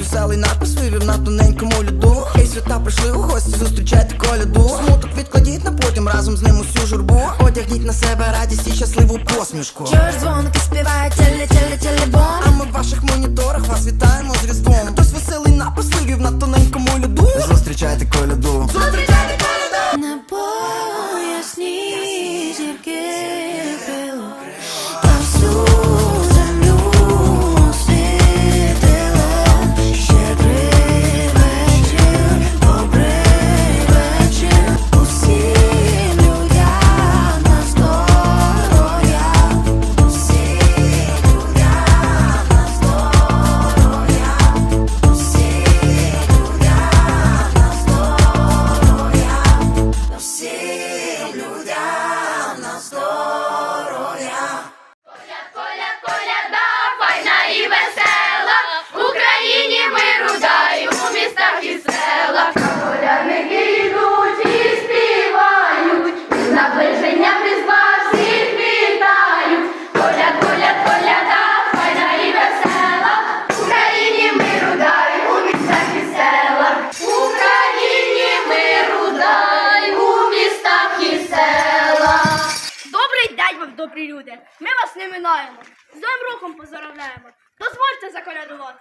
веселий напис вивів на тоненькому льоду. Хей, свята прийшли у гості, зустрічайте коляду. Смуток відкладіть на потім разом з ним усю журбу. Одягніть на себе радість і щасливу посмішку. Чуєш дзвоники співає тілі, тілі, тілі бом А ми в ваших моніторах вас вітаємо з Різдвом. Хтось веселий напис вивів на тоненькому льоду. Зустрічайте коляду. Добрі люди! Ми вас не минаємо. З новим роком поздравляємо. Дозвольте заколядувати.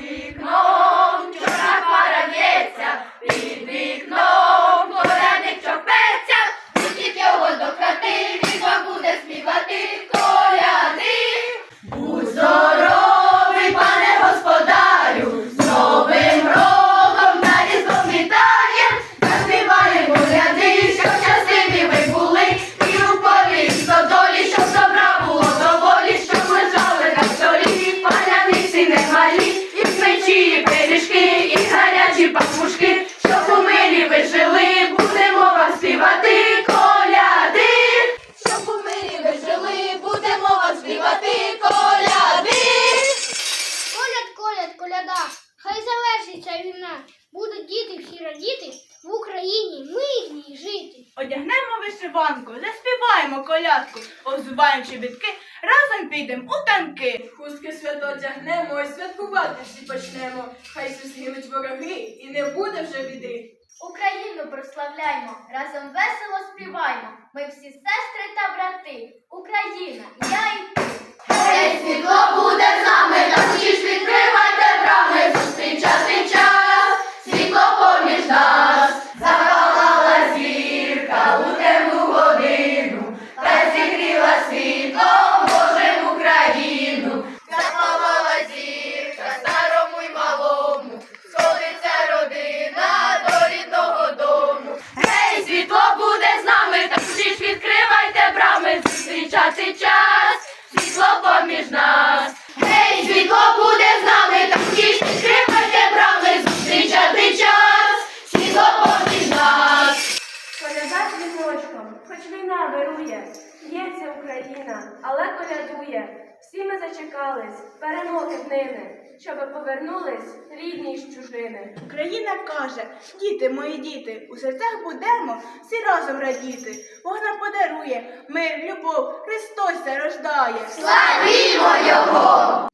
вікном чужа парається, під вікном колядку, озуваємо чобітки, разом підемо у танки. Хустки свято тягнемо і святкувати всі почнемо. Хай згинуть вороги і не буде вже біди. Україну прославляймо, разом весело співаймо. Ми всі сестри та брати. Україна, я і ти. Гей, світло буде з нами, дзвіночком, хоч війна вирує, б'ється Україна, але колядує. Всі ми зачекались, перемоги в ними, щоби повернулись рідні з чужини. Україна каже, діти мої діти, у серцях будемо всі разом радіти. Бог нам подарує мир, любов, Христос рождає. Славімо його!